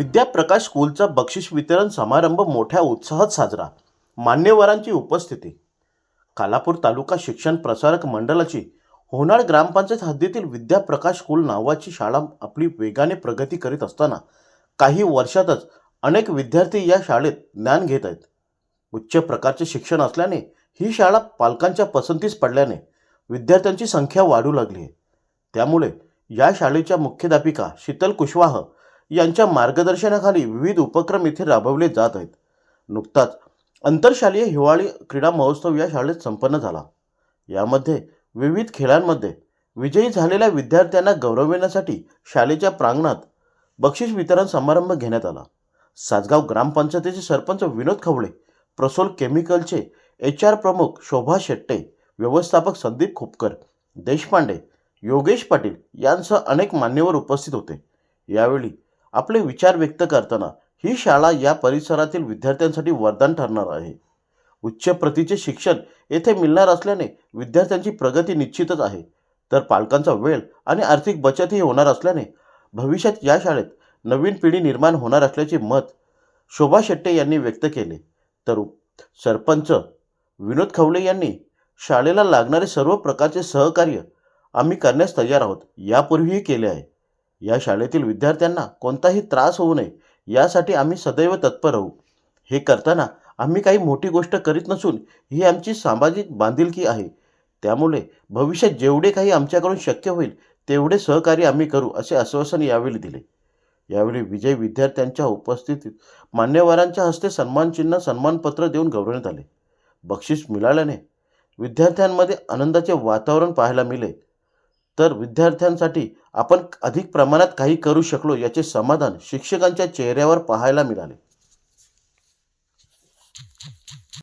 विद्याप्रकाश स्कूलचा बक्षीस वितरण समारंभ मोठ्या उत्साहात साजरा. मान्यवरांची उपस्थिती. कालापूर तालुका शिक्षण प्रसारक मंडळाची होणार ग्रामपंचायत हद्दीतील विद्याप्रकाश स्कूल नावाची शाळा आपली वेगाने प्रगती करीत असताना काही वर्षातच अनेक विद्यार्थी या शाळेत ज्ञान घेत आहेत. उच्च प्रकारचे शिक्षण असल्याने ही शाळा पालकांच्या पसंतीस पडल्याने विद्यार्थ्यांची संख्या वाढू लागली आहे. त्यामुळे या शाळेच्या मुख्याध्यापिका शीतल कुशवाह यांच्या मार्गदर्शनाखाली विविध उपक्रम इथे राबवले जात आहेत. नुकताच आंतरशालेय हिवाळी क्रीडा महोत्सव या शाळेत संपन्न झाला. यामध्ये विविध खेळांमध्ये विजयी झालेल्या विद्यार्थ्यांना गौरविण्यासाठी शाळेच्या प्रांगणात बक्षीस वितरण समारंभ घेण्यात आला. सासगाव ग्रामपंचायतीचे सरपंच विनोद खवळे प्रसोल केमिकलचे एच आर प्रमुख शोभा शेट्टे व्यवस्थापक संदीप खोपकर देशपांडे योगेश पाटील यांसह अनेक मान्यवर उपस्थित होते. यावेळी आपले विचार व्यक्त करताना ही शाळा या परिसरातील विद्यार्थ्यांसाठी वरदान ठरणार आहे. उच्च प्रतीचे शिक्षण येथे मिळणार असल्याने विद्यार्थ्यांची प्रगती निश्चितच आहे. तर पालकांचा वेळ आणि आर्थिक बचतही होणार असल्याने भविष्यात या शाळेत नवीन पिढी निर्माण होणार असल्याचे मत शोभा शेट्टे यांनी व्यक्त केले. तर सरपंच विनोद खवले यांनी शाळेला लागणारे सर्व प्रकारचे सहकार्य आम्ही करण्यास तयार आहोत यापूर्वीही केले आहे. या शाळेतील विद्यार्थ्यांना कोणताही त्रास होऊ नये यासाठी आम्ही सदैव तत्पर राहू. हे करताना आम्ही काही मोठी गोष्ट करीत नसून ही आमची सामाजिक बांधिलकी आहे. त्यामुळे भविष्यात जेवढे काही आमच्याकडून शक्य होईल तेवढे सहकार्य आम्ही करू असे आश्वासन यावेळी दिले. यावेळी विजय विद्यार्थ्यांच्या उपस्थितीत मान्यवरांच्या हस्ते सन्मानचिन्ह सन्मानपत्र देऊन गौरवण्यात आले. बक्षीस मिळाल्याने विद्यार्थ्यांमध्ये आनंदाचे वातावरण पाहायला मिळेल. तर विद्यार्थ्यांसाठी आपण अधिक प्रमाणात काही करू शकलो याचे समाधान शिक्षकांच्या चेहऱ्यावर पाहायला मिळाले.